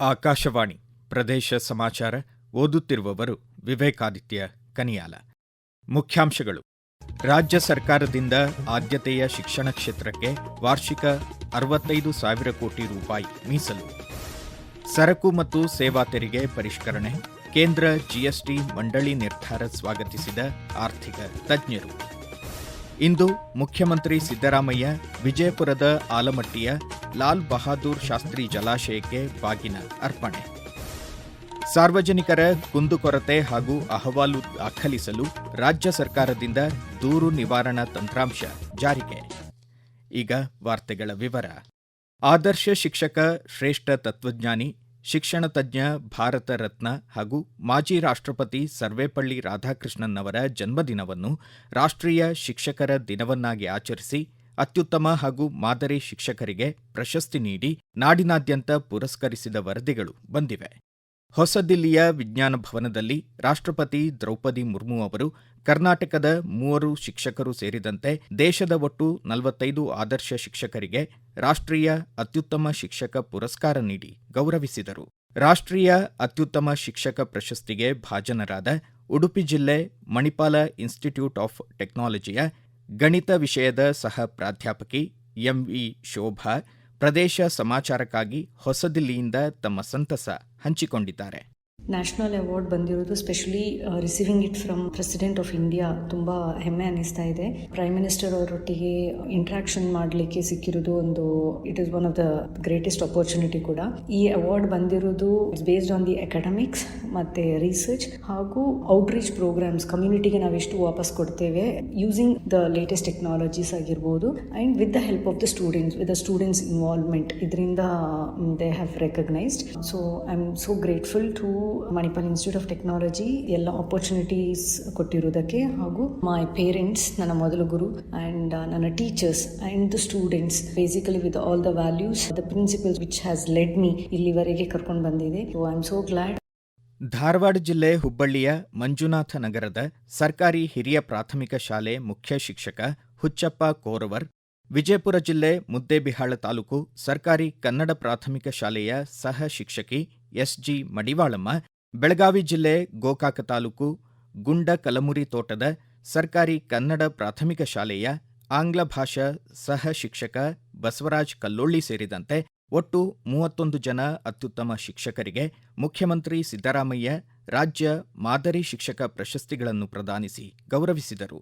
ಆಕಾಶವಾಣಿ ಪ್ರದೇಶ ಸಮಾಚಾರ ಓದುತ್ತಿರುವವರು ವಿವೇಕಾದಿತ್ಯ ಕನಿಯಾಲ. ಮುಖ್ಯಾಂಶಗಳು. ರಾಜ್ಯ ಸರ್ಕಾರದಿಂದ ಆದ್ಯತೆಯ ಶಿಕ್ಷಣ ಕ್ಷೇತ್ರಕ್ಕೆ ವಾರ್ಷಿಕ ಅರವತ್ತೈದು ಸಾವಿರ ಕೋಟಿ ರೂಪಾಯಿ ಮೀಸಲು. ಸರಕು ಮತ್ತು ಸೇವಾ ತೆರಿಗೆ ಪರಿಷ್ಕರಣೆ ಕೇಂದ್ರ ಜಿಎಸ್ಟಿ ಮಂಡಳಿ ನಿರ್ಧಾರ ಸ್ವಾಗತಿಸಿದ ಆರ್ಥಿಕ ತಜ್ಞರು. ಇಂದು ಮುಖ್ಯಮಂತ್ರಿ ಸಿದ್ದರಾಮಯ್ಯ ವಿಜಯಪುರದ ಆಲಮಟ್ಟಿಯ ಲಾಲ್ ಬಹಾದೂರ್ ಶಾಸ್ತ್ರಿ ಜಲಾಶಯಕ್ಕೆ ಬಾಗಿನ ಅರ್ಪಣೆ. ಸಾರ್ವಜನಿಕರ ಕುಂದುಕೊರತೆ ಹಾಗೂ ಅಹವಾಲು ದಾಖಲಿಸಲು ರಾಜ್ಯ ಸರ್ಕಾರದಿಂದ ದೂರು ನಿವಾರಣಾ ತಂತ್ರಾಂಶ ಜಾರಿಗೆ. ಈಗ ವಾರ್ತೆಗಳ ವಿವರ. ಆದರ್ಶ ಶಿಕ್ಷಕ ಶ್ರೇಷ್ಠ ತತ್ವಜ್ಞಾನಿ ಶಿಕ್ಷಣ ತಜ್ಞ, ಭಾರತ ರತ್ನ ಹಾಗೂ ಮಾಜಿ ರಾಷ್ಟ್ರಪತಿ ಸರ್ವೇಪಳ್ಳಿ ರಾಧಾಕೃಷ್ಣನ್ ಅವರ ಜನ್ಮದಿನವನ್ನು ರಾಷ್ಟ್ರೀಯ ಶಿಕ್ಷಕರ ದಿನವನ್ನಾಗಿ ಆಚರಿಸಿ, ಅತ್ಯುತ್ತಮ ಹಾಗೂ ಮಾದರಿ ಶಿಕ್ಷಕರಿಗೆ ಪ್ರಶಸ್ತಿ ನೀಡಿ ನಾಡಿನಾದ್ಯಂತ ಪುರಸ್ಕರಿಸಿದ ವರದಿಗಳು ಬಂದಿವೆ. ಹೊಸದಿಲ್ಲಿಯ ವಿಜ್ಞಾನ ಭವನದಲ್ಲಿ ರಾಷ್ಟ್ರಪತಿ ದ್ರೌಪದಿ ಮುರ್ಮು ಅವರು ಕರ್ನಾಟಕದ ಮೂವರು ಶಿಕ್ಷಕರು ಸೇರಿದಂತೆ ದೇಶದ ಒಟ್ಟು ನಲವತ್ತೈದು ಆದರ್ಶ ಶಿಕ್ಷಕರಿಗೆ ರಾಷ್ಟ್ರೀಯ ಅತ್ಯುತ್ತಮ ಶಿಕ್ಷಕ ಪುರಸ್ಕಾರ ನೀಡಿ ಗೌರವಿಸಿದರು. ರಾಷ್ಟ್ರೀಯ ಅತ್ಯುತ್ತಮ ಶಿಕ್ಷಕ ಪ್ರಶಸ್ತಿಗೆ ಭಾಜನರಾದ ಉಡುಪಿ ಜಿಲ್ಲೆ ಮಣಿಪಾಲ ಇನ್ಸ್ಟಿಟ್ಯೂಟ್ ಆಫ್ ಟೆಕ್ನಾಲಜಿಯ ಗಣಿತ ವಿಷಯದ ಸಹ ಪ್ರಾಧ್ಯಾಪಕಿ ಎಂವಿ ಶೋಭಾ ಪ್ರದೇಶ ಸಮಾಚಾರಕ್ಕಾಗಿ ಹೊಸದಿಲ್ಲಿಯಿಂದ ತಮ್ಮ ಸಂತಸ ಹಂಚಿಕೊಂಡಿದ್ದಾರೆ. ನ್ಯಾಷನಲ್ ಅವಾರ್ಡ್ ಬಂದಿರೋದು, specially receiving it from president of India ತುಂಬ ಹೆಮ್ಮೆ ಅನ್ನಿಸ್ತಾ ಇದೆ. ಪ್ರೈಮ್ ಮಿನಿಸ್ಟರ್ ಅವರೊಟ್ಟಿಗೆ ಇಂಟ್ರಾಕ್ಷನ್ ಮಾಡಲಿಕ್ಕೆ ಸಿಕ್ಕಿರೋದು ಒಂದು it is one of the greatest opportunity ಕೂಡ. ಈ ಅವಾರ್ಡ್ ಬಂದಿರೋದು ಬೇಸ್ಡ್ ಆನ್ ದಿ ಅಕಾಡೆಮಿಕ್ಸ್ ಮತ್ತೆ ರಿಸರ್ಚ್ ಹಾಗೂ ಔಟ್ರೀಚ್ ಪ್ರೋಗ್ರಾಮ್ಸ್ ಕಮ್ಯುನಿಟಿಗೆ ನಾವು ಎಷ್ಟು ವಾಪಸ್ ಕೊಡ್ತೇವೆ ಯೂಸಿಂಗ್ ದ ಲೇಟೆಸ್ಟ್ ಟೆಕ್ನಾಲಜೀಸ್ ಆಗಿರ್ಬೋದು. And with the help of the students with the students involvement ಇದರಿಂದ they have recognised so I am so grateful to Manipal institute of technology ಎಲ್ಲ opportunities ಕೊಟ್ಟಿರುವುದಕ್ಕೆ ಹಾಗೂ ಮೈ ಪೇರೆಂಟ್ಸ್ ನನ್ನ ಮೊದಲ ಗುರು and ನನ್ನ teachers and the students basically with all the values the principles which has led me ಇಲ್ಲಿವರೆಗೆ ಕರ್ಕೊಂಡು ಬಂದಿದೆ. So I am so glad Dharwad ಜಿಲ್ಲೆ ಹುಬ್ಬಳ್ಳಿಯ ಮಂಜುನಾಥ ನಗರದ ಸರ್ಕಾರಿ ಹಿರಿಯ ಪ್ರಾಥಮಿಕ ಶಾಲೆ ಮುಖ್ಯ ಶಿಕ್ಷಕ ಹುಚ್ಚಪ್ಪ ಕೋರವರ್, ವಿಜಯಪುರ ಜಿಲ್ಲೆ ಮುದ್ದೇಬಿಹಾಳ ತಾಲೂಕು ಸರ್ಕಾರಿ ಕನ್ನಡ ಪ್ರಾಥಮಿಕ ಶಾಲೆಯ ಸಹ ಶಿಕ್ಷಕಿ ಎಸ್ಜಿ ಮಡಿವಾಳಮ್ಮ, ಬೆಳಗಾವಿ ಜಿಲ್ಲೆ ಗೋಕಾಕ ತಾಲೂಕು ಗುಂಡ ಕಲಮುರಿ ತೋಟದ ಸರ್ಕಾರಿ ಕನ್ನಡ ಪ್ರಾಥಮಿಕ ಶಾಲೆಯ ಆಂಗ್ಲ ಭಾಷಾ ಸಹ ಶಿಕ್ಷಕ ಬಸವರಾಜ್ ಕಲ್ಲೊಳ್ಳಿ ಸೇರಿದಂತೆ ಒಟ್ಟು ಮೂವತ್ತೊಂದು ಜನ ಅತ್ಯುತ್ತಮ ಶಿಕ್ಷಕರಿಗೆ ಮುಖ್ಯಮಂತ್ರಿ ಸಿದ್ದರಾಮಯ್ಯ, ರಾಜ್ಯ ಮಾದರಿ ಶಿಕ್ಷಕ ಪ್ರಶಸ್ತಿಗಳನ್ನು ಪ್ರದಾನಿಸಿ ಗೌರವಿಸಿದರು.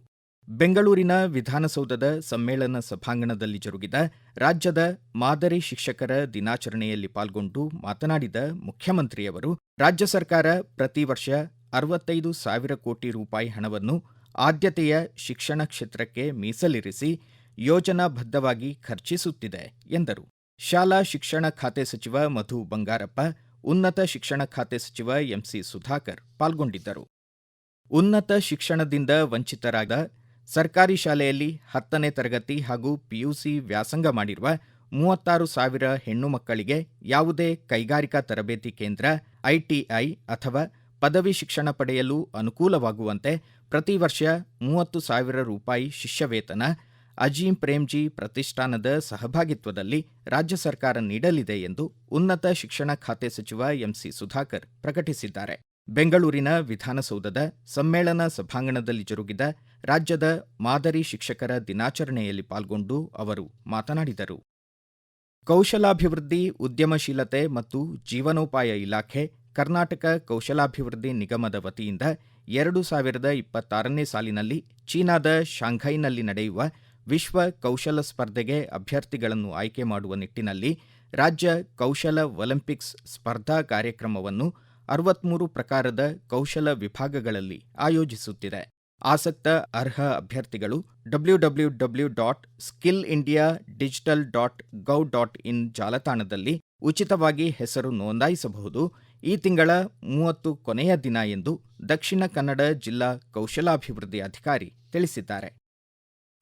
ಬೆಂಗಳೂರಿನ ವಿಧಾನಸೌಧದ ಸಮ್ಮೇಳನ ಸಭಾಂಗಣದಲ್ಲಿ ಜರುಗಿದ ರಾಜ್ಯದ ಮಾದರಿ ಶಿಕ್ಷಕರ ದಿನಾಚರಣೆಯಲ್ಲಿ ಪಾಲ್ಗೊಂಡು ಮಾತನಾಡಿದ ಮುಖ್ಯಮಂತ್ರಿಯವರು, ರಾಜ್ಯ ಸರ್ಕಾರ ಪ್ರತಿ ವರ್ಷ ಅರವತ್ತೈದು ಸಾವಿರ ಕೋಟಿ ರೂಪಾಯಿ ಹಣವನ್ನು ಆದ್ಯತೆಯ ಶಿಕ್ಷಣ ಕ್ಷೇತ್ರಕ್ಕೆ ಮೀಸಲಿರಿಸಿ ಯೋಜನಾಬದ್ಧವಾಗಿ ಖರ್ಚಿಸುತ್ತಿದೆ ಎಂದರು. ಶಾಲಾ ಶಿಕ್ಷಣ ಖಾತೆ ಸಚಿವ ಮಧು ಬಂಗಾರಪ್ಪ, ಉನ್ನತ ಶಿಕ್ಷಣ ಖಾತೆ ಸಚಿವ ಎಂಸಿ ಸುಧಾಕರ್ ಪಾಲ್ಗೊಂಡಿದ್ದರು. ಉನ್ನತ ಶಿಕ್ಷಣದಿಂದ ವಂಚಿತರಾದ ಸರ್ಕಾರಿ ಶಾಲೆಯಲ್ಲಿ ಹತ್ತನೇ ತರಗತಿ ಹಾಗೂ ಪಿಯುಸಿ ವ್ಯಾಸಂಗ ಮಾಡಿರುವ ಮೂವತ್ತಾರು ಸಾವಿರ ಹೆಣ್ಣು ಮಕ್ಕಳಿಗೆ ಯಾವುದೇ ಕೈಗಾರಿಕಾ ತರಬೇತಿ ಕೇಂದ್ರ ಐಟಿಐ ಅಥವಾ ಪದವಿ ಶಿಕ್ಷಣ ಪಡೆಯಲು ಅನುಕೂಲವಾಗುವಂತೆ ಪ್ರತಿ ವರ್ಷ ಮೂವತ್ತು ಸಾವಿರ ರೂಪಾಯಿ ಶಿಷ್ಯವೇತನ, ಅಜೀಂ ಪ್ರೇಮ್ಜಿ ಪ್ರತಿಷ್ಠಾನದ ಸಹಭಾಗಿತ್ವದಲ್ಲಿ ರಾಜ್ಯ ಸರ್ಕಾರ ನೀಡಲಿದೆ ಎಂದು ಉನ್ನತ ಶಿಕ್ಷಣ ಖಾತೆ ಸಚಿವ ಎಂಸಿ ಸುಧಾಕರ್ ಪ್ರಕಟಿಸಿದ್ದಾರೆ. ಬೆಂಗಳೂರಿನ ವಿಧಾನಸೌಧದ ಸಮ್ಮೇಳನ ಸಭಾಂಗಣದಲ್ಲಿ ಜರುಗಿದ ರಾಜ್ಯದ ಮಾದರಿ ಶಿಕ್ಷಕರ ದಿನಾಚರಣೆಯಲ್ಲಿ ಪಾಲ್ಗೊಂಡು ಅವರು ಮಾತನಾಡಿದರು. ಕೌಶಲಾಭಿವೃದ್ಧಿ, ಉದ್ಯಮಶೀಲತೆ ಮತ್ತು ಜೀವನೋಪಾಯ ಇಲಾಖೆ ಕರ್ನಾಟಕ ಕೌಶಲಾಭಿವೃದ್ಧಿ ನಿಗಮದ ವತಿಯಿಂದ ಎರಡು ಸಾವಿರದ ಇಪ್ಪತ್ತಾರನೇ ಸಾಲಿನಲ್ಲಿ ಚೀನಾದ ಶಾಂಘೈನಲ್ಲಿ ನಡೆಯುವ ವಿಶ್ವ ಕೌಶಲ ಸ್ಪರ್ಧೆಗೆ ಅಭ್ಯರ್ಥಿಗಳನ್ನು ಆಯ್ಕೆ ಮಾಡುವ ನಿಟ್ಟಿನಲ್ಲಿ ರಾಜ್ಯ ಕೌಶಲ ಒಲಿಂಪಿಕ್ಸ್ ಸ್ಪರ್ಧಾ ಕಾರ್ಯಕ್ರಮವನ್ನು ಅರವತ್ಮೂರು ಪ್ರಕಾರದ ಕೌಶಲ ವಿಭಾಗಗಳಲ್ಲಿ ಆಯೋಜಿಸುತ್ತಿದೆ. ಆಸಕ್ತ ಅರ್ಹ ಅಭ್ಯರ್ಥಿಗಳು W W W dot skill India digital dot gov dot in ಜಾಲತಾಣದಲ್ಲಿ ಉಚಿತವಾಗಿ ಹೆಸರು ನೋಂದಾಯಿಸಬಹುದು. ಈ ತಿಂಗಳ ಮೂವತ್ತು ಕೊನೆಯ ದಿನ ಎಂದು ದಕ್ಷಿಣ ಕನ್ನಡ ಜಿಲ್ಲಾ ಕೌಶಲಾಭಿವೃದ್ಧಿ ಅಧಿಕಾರಿ ತಿಳಿಸಿದ್ದಾರೆ.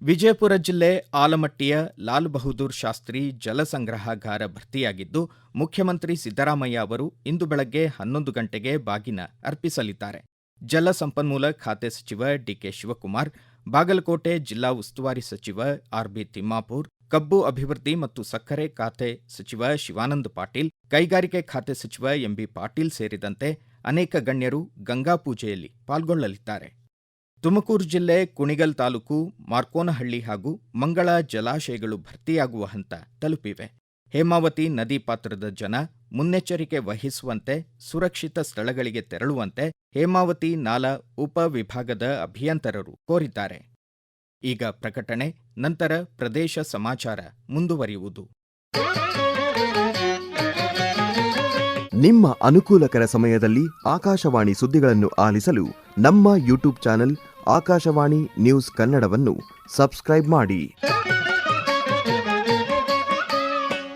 ವಿಜಯಪುರ ಜಿಲ್ಲೆ ಆಲಮಟ್ಟಿಯ ಲಾಲ್ ಬಹದ್ದೂರ್ ಶಾಸ್ತ್ರಿ ಜಲಸಂಗ್ರಹಾಗಾರ ಭರ್ತಿಯಾಗಿದ್ದು, ಮುಖ್ಯಮಂತ್ರಿ ಸಿದ್ದರಾಮಯ್ಯ ಅವರು ಇಂದು ಬೆಳಗ್ಗೆ ಹನ್ನೊಂದು ಗಂಟೆಗೆ ಬಾಗಿನ ಅರ್ಪಿಸಲಿದ್ದಾರೆ. ಜಲಸಂಪನ್ಮೂಲ ಖಾತೆ ಸಚಿವ ಡಿಕೆ ಶಿವಕುಮಾರ್, ಬಾಗಲಕೋಟೆ ಜಿಲ್ಲಾ ಉಸ್ತುವಾರಿ ಸಚಿವ ಆರ್ಬಿ ತಿಮ್ಮಾಪುರ್, ಕಬ್ಬು ಅಭಿವೃದ್ಧಿ ಮತ್ತು ಸಕ್ಕರೆ ಖಾತೆ ಸಚಿವ ಶಿವಾನಂದ ಪಾಟೀಲ್, ಕೈಗಾರಿಕೆ ಖಾತೆ ಸಚಿವ ಎಂಬಿ ಪಾಟೀಲ್ ಸೇರಿದಂತೆ ಅನೇಕ ಗಣ್ಯರು ಗಂಗಾ ಪೂಜೆಯಲ್ಲಿ ಪಾಲ್ಗೊಳ್ಳಲಿದ್ದಾರೆ. ತುಮಕೂರು ಜಿಲ್ಲೆ ಕುಣಿಗಲ್ ತಾಲೂಕು ಮಾರ್ಕೋನಹಳ್ಳಿ ಹಾಗೂ ಮಂಗಳ ಜಲಾಶಯಗಳು ಭರ್ತಿಯಾಗುವ ಹಂತ ತಲುಪಿವೆ. ಹೇಮಾವತಿ ನದಿ ಪಾತ್ರದ ಜನ ಮುನ್ನೆಚ್ಚರಿಕೆ ವಹಿಸುವಂತೆ, ಸುರಕ್ಷಿತ ಸ್ಥಳಗಳಿಗೆ ತೆರಳುವಂತೆ ಹೇಮಾವತಿ ನಾಲಾ ಉಪವಿಭಾಗದ ಅಭಿಯಂತರರು ಕೋರಿದ್ದಾರೆ. ಈಗ ಪ್ರಕಟಣೆ, ನಂತರ ಪ್ರದೇಶ ಸಮಾಚಾರ ಮುಂದುವರಿಯುವುದು. ನಿಮ್ಮ ಅನುಕೂಲಕರ ಸಮಯದಲ್ಲಿ ಆಕಾಶವಾಣಿ ಸುದ್ದಿಗಳನ್ನು ಆಲಿಸಲು ನಮ್ಮ ಯೂಟ್ಯೂಬ್ ಚಾನೆಲ್ ಆಕಾಶವಾಣಿ ನ್ಯೂಸ್ ಕನ್ನಡವನ್ನು ಸಬ್ಸ್ಕ್ರೈಬ್ ಮಾಡಿ.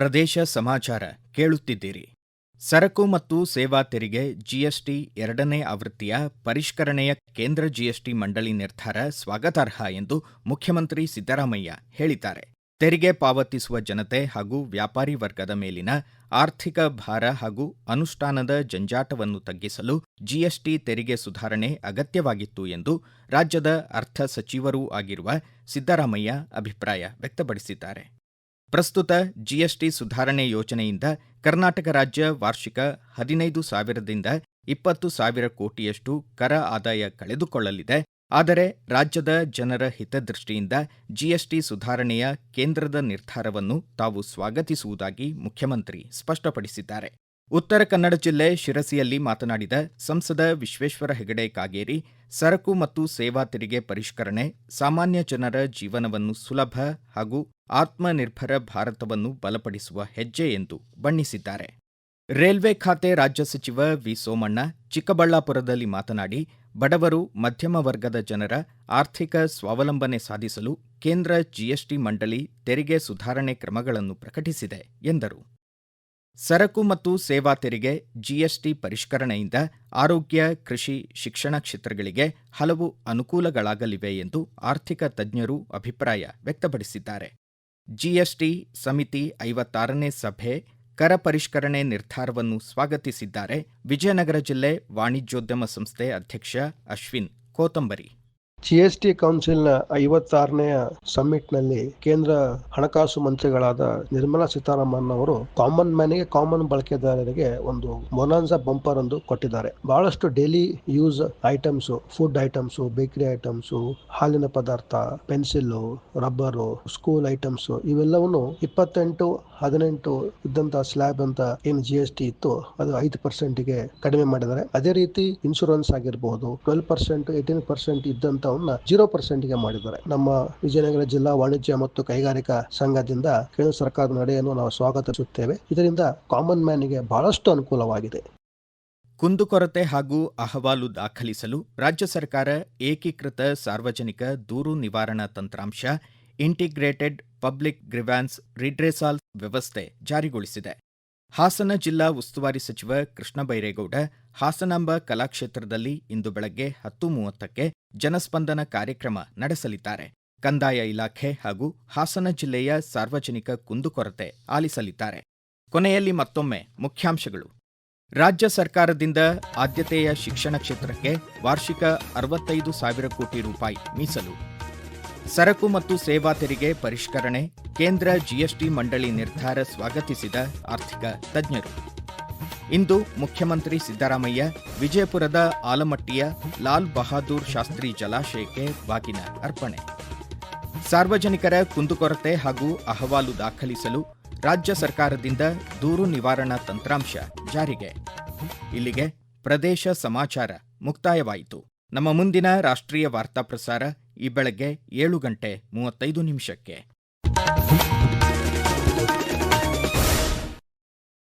ಪ್ರದೇಶ ಸಮಾಚಾರ ಕೇಳುತ್ತಿದ್ದೀರಿ. ಸರಕು ಮತ್ತು ಸೇವಾ ತೆರಿಗೆ ಜಿಎಸ್ಟಿ ಎರಡನೇ ಆವೃತ್ತಿಯ ಪರಿಷ್ಕರಣೆಯ ಕೇಂದ್ರ ಜಿಎಸ್ಟಿ ಮಂಡಳಿ ನಿರ್ಧಾರ ಸ್ವಾಗತಾರ್ಹ ಎಂದು ಮುಖ್ಯಮಂತ್ರಿ ಸಿದ್ದರಾಮಯ್ಯ ಹೇಳಿದ್ದಾರೆ. ತೆರಿಗೆ ಪಾವತಿಸುವ ಜನತೆ ಹಾಗೂ ವ್ಯಾಪಾರಿ ವರ್ಗದ ಮೇಲಿನ ಆರ್ಥಿಕ ಭಾರ ಹಾಗೂ ಅನುಷ್ಠಾನದ ಜಂಜಾಟವನ್ನು ತಗ್ಗಿಸಲು ಜಿಎಸ್ಟಿ ತೆರಿಗೆ ಸುಧಾರಣೆ ಅಗತ್ಯವಾಗಿತ್ತು ಎಂದು ರಾಜ್ಯದ ಅರ್ಥ ಸಚಿವರೂ ಆಗಿರುವ ಸಿದ್ದರಾಮಯ್ಯ ಅಭಿಪ್ರಾಯ ವ್ಯಕ್ತಪಡಿಸಿದ್ದಾರೆ. ಪ್ರಸ್ತುತ ಜಿಎಸ್ಟಿ ಸುಧಾರಣೆ ಯೋಜನೆಯಿಂದ ಕರ್ನಾಟಕ ರಾಜ್ಯ ವಾರ್ಷಿಕ ಹದಿನೈದು ಸಾವಿರದಿಂದ ಇಪ್ಪತ್ತು ಸಾವಿರ ಕೋಟಿಯಷ್ಟು ಕರ ಆದಾಯ ಕಳೆದುಕೊಳ್ಳಲಿದೆ. ಆದರೆ ರಾಜ್ಯದ ಜನರ ಹಿತದೃಷ್ಟಿಯಿಂದ ಜಿಎಸ್ಟಿ ಸುಧಾರಣೆಯ ಕೇಂದ್ರದ ನಿರ್ಧಾರವನ್ನು ತಾವು ಸ್ವಾಗತಿಸುವುದಾಗಿ ಮುಖ್ಯಮಂತ್ರಿ ಸ್ಪಷ್ಟಪಡಿಸಿದ್ದಾರೆ. ಉತ್ತರ ಕನ್ನಡ ಜಿಲ್ಲೆ ಶಿರಸಿಯಲ್ಲಿ ಮಾತನಾಡಿದ ಸಂಸದ ವಿಶ್ವೇಶ್ವರ ಹೆಗಡೆ ಕಾಗೇರಿ, ಸರಕು ಮತ್ತು ಸೇವಾ ತೆರಿಗೆ ಪರಿಷ್ಕರಣೆ, ಸಾಮಾನ್ಯ ಜನರ ಜೀವನವನ್ನು ಸುಲಭ ಹಾಗೂ ಆತ್ಮನಿರ್ಭರ ಭಾರತವನ್ನು ಬಲಪಡಿಸುವ ಹೆಜ್ಜೆ ಎಂದು ಬಣ್ಣಿಸಿದ್ದಾರೆ. ರೈಲ್ವೆ ಖಾತೆ ರಾಜ್ಯ ಸಚಿವ ವಿ ಸೋಮಣ್ಣ ಚಿಕ್ಕಬಳ್ಳಾಪುರದಲ್ಲಿ ಮಾತನಾಡಿ, ಬಡವರು, ಮಧ್ಯಮ ವರ್ಗದ ಜನರ ಆರ್ಥಿಕ ಸ್ವಾವಲಂಬನೆ ಸಾಧಿಸಲು ಕೇಂದ್ರ ಜಿಎಸ್ಟಿ ಮಂಡಳಿ ತೆರಿಗೆ ಸುಧಾರಣೆ ಕ್ರಮಗಳನ್ನು ಪ್ರಕಟಿಸಿದೆ ಎಂದರು. ಸರಕು ಮತ್ತು ಸೇವಾ ತೆರಿಗೆ ಜಿಎಸ್ಟಿ ಪರಿಷ್ಕರಣೆಯಿಂದ ಆರೋಗ್ಯ, ಕೃಷಿ, ಶಿಕ್ಷಣ ಕ್ಷೇತ್ರಗಳಿಗೆ ಹಲವು ಅನುಕೂಲಗಳಾಗಲಿವೆ ಎಂದು ಆರ್ಥಿಕ ತಜ್ಞರು ಅಭಿಪ್ರಾಯ ವ್ಯಕ್ತಪಡಿಸಿದ್ದಾರೆ. ಜಿಎಸ್ಟಿ ಸಮಿತಿ ಐವತ್ತಾರನೇ ಸಭೆ ಕರ ಪರಿಷ್ಕರಣೆ ನಿರ್ಧಾರವನ್ನು ಸ್ವಾಗತಿಸಿದ್ದಾರೆ. ವಿಜಯನಗರ ಜಿಲ್ಲೆ ವಾಣಿಜ್ಯೋದ್ಯಮ ಸಂಸ್ಥೆ ಅಧ್ಯಕ್ಷ ಅಶ್ವಿನ್ ಕೋತಂಬರಿ. ಜಿಎಸ್ಟಿ ಕೌನ್ಸಿಲ್ನ ಐವತ್ತಾರನೆಯ ಸಮ್ಮಿಟ್ನಲ್ಲಿ ಕೇಂದ್ರ ಹಣಕಾಸು ಮಂತ್ರಿಗಳಾದ ನಿರ್ಮಲಾ ಸೀತಾರಾಮನ್ ಅವರು ಕಾಮನ್ ಮ್ಯಾನ್ಗೆ ಕಾಮನ್ ಬಳಕೆದಾರರಿಗೆ ಒಂದು ಮೊನಾನ್ಸಾ ಬಂಪರ್ ಒಂದು ಕೊಟ್ಟಿದ್ದಾರೆ. ಬಹಳಷ್ಟು daily use items food items bakery items ಹಾಲಿನ ಪದಾರ್ಥ ಪೆನ್ಸಿಲ್ ರಬ್ಬರು ಸ್ಕೂಲ್ ಐಟಮ್ಸ್ ಇವೆಲ್ಲವನ್ನು ಇಪ್ಪತ್ತೆಂಟು, ಹದಿನೆಂಟು ಇದ್ದಂತ ಸ್ಲ್ಯಾಬ್ ಅಂತ ಏನು ಜಿ ಟಿ ಇತ್ತು, ಅದು ಐದು ಪರ್ಸೆಂಟ್ಗೆ ಕಡಿಮೆ ಮಾಡಿದ್ದಾರೆ. ಅದೇ ರೀತಿ ಇನ್ಶೂರೆನ್ಸ್ ಆಗಿರಬಹುದು ಟ್ವೆಲ್ ಪರ್ಸೆಂಟ್ ಏಟೀನ್ ಪರ್ಸೆಂಟ್ ಇದ್ದಂತವನ್ನ ಜೀರೋ ಪರ್ಸೆಂಟ್ಗೆ ಮಾಡಿದ್ದಾರೆ. ನಮ್ಮ ವಿಜಯನಗರ ಜಿಲ್ಲಾ ವಾಣಿಜ್ಯ ಮತ್ತು ಕೈಗಾರಿಕಾ ಸಂಘದಿಂದ ಕೇಂದ್ರ ಸರ್ಕಾರದ ನಡೆಯನ್ನು ನಾವು ಸ್ವಾಗತಿಸುತ್ತೇವೆ. ಇದರಿಂದ ಕಾಮನ್ ಮ್ಯಾನ್ಗೆ ಬಹಳಷ್ಟು ಅನುಕೂಲವಾಗಿದೆ. ಕುಂದುಕೊರತೆ ಹಾಗೂ ಅಹವಾಲು ದಾಖಲಿಸಲು ರಾಜ್ಯ ಸರ್ಕಾರ ಏಕೀಕೃತ ಸಾರ್ವಜನಿಕ ದೂರು ನಿವಾರಣಾ ತಂತ್ರಾಂಶ, ಇಂಟಿಗ್ರೇಟೆಡ್ ಪಬ್ಲಿಕ್ ಗ್ರಿವ್ಯಾನ್ಸ್ ರಿಡ್ರೆಸಾಲ್ ವ್ಯವಸ್ಥೆ ಜಾರಿಗೊಳಿಸಿದೆ. ಹಾಸನ ಜಿಲ್ಲಾ ಉಸ್ತುವಾರಿ ಸಚಿವ ಕೃಷ್ಣ ಬೈರೇಗೌಡ ಹಾಸನಾಂಬ ಕಲಾಕ್ಷೇತ್ರದಲ್ಲಿ ಇಂದು ಬೆಳಗ್ಗೆ ಹತ್ತು ಮೂವತ್ತಕ್ಕೆ ಜನಸ್ಪಂದನ ಕಾರ್ಯಕ್ರಮ ನಡೆಸಲಿದ್ದಾರೆ. ಕಂದಾಯ ಇಲಾಖೆ ಹಾಗೂ ಹಾಸನ ಜಿಲ್ಲೆಯ ಸಾರ್ವಜನಿಕ ಕುಂದುಕೊರತೆ ಆಲಿಸಲಿದ್ದಾರೆ. ಕೊನೆಯಲ್ಲಿ ಮತ್ತೊಮ್ಮೆ ಮುಖ್ಯಾಂಶಗಳು. ರಾಜ್ಯ ಸರ್ಕಾರದಿಂದ ಆದ್ಯತೆಯ ಶಿಕ್ಷಣ ಕ್ಷೇತ್ರಕ್ಕೆ ವಾರ್ಷಿಕ ಅರವತ್ತೈದು ಸಾವಿರ ಕೋಟಿ ರೂಪಾಯಿ ಮೀಸಲು. ಸರಕು ಮತ್ತು ಸೇವಾ ತೆರಿಗೆ ಪರಿಷ್ಕರಣೆ ಕೇಂದ್ರ ಜಿಎಸ್ಟಿ ಮಂಡಳಿ ನಿರ್ಧಾರ ಸ್ವಾಗತಿಸಿದ ಆರ್ಥಿಕ ತಜ್ಞರು. ಇಂದು ಮುಖ್ಯಮಂತ್ರಿ ಸಿದ್ದರಾಮಯ್ಯ, ವಿಜಯಪುರದ ಆಲಮಟ್ಟಿಯ ಲಾಲ್ ಬಹಾದೂರ್ ಶಾಸ್ತ್ರಿ ಜಲಾಶಯಕ್ಕೆ ಬಾಗಿನ ಅರ್ಪಣೆ. ಸಾರ್ವಜನಿಕರ ಕುಂದುಕೊರತೆ ಹಾಗೂ ಅಹವಾಲು ದಾಖಲಿಸಲು ರಾಜ್ಯ ಸರ್ಕಾರದಿಂದ ದೂರು ನಿವಾರಣಾ ತಂತ್ರಾಂಶ ಜಾರಿಗೆ. ಇಲ್ಲಿಗೆ ಪ್ರದೇಶ ಸಮಾಚಾರ ಮುಕ್ತಾಯವಾಯಿತು. ನಮ್ಮ ಮುಂದಿನ ರಾಷ್ಟ್ರೀಯ ವಾರ್ತಾ ಪ್ರಸಾರ ಈ ಬೆಳಗ್ಗೆ ಏಳು ಗಂಟೆ ಮೂವತ್ತೈದು ನಿಮಿಷಕ್ಕೆ.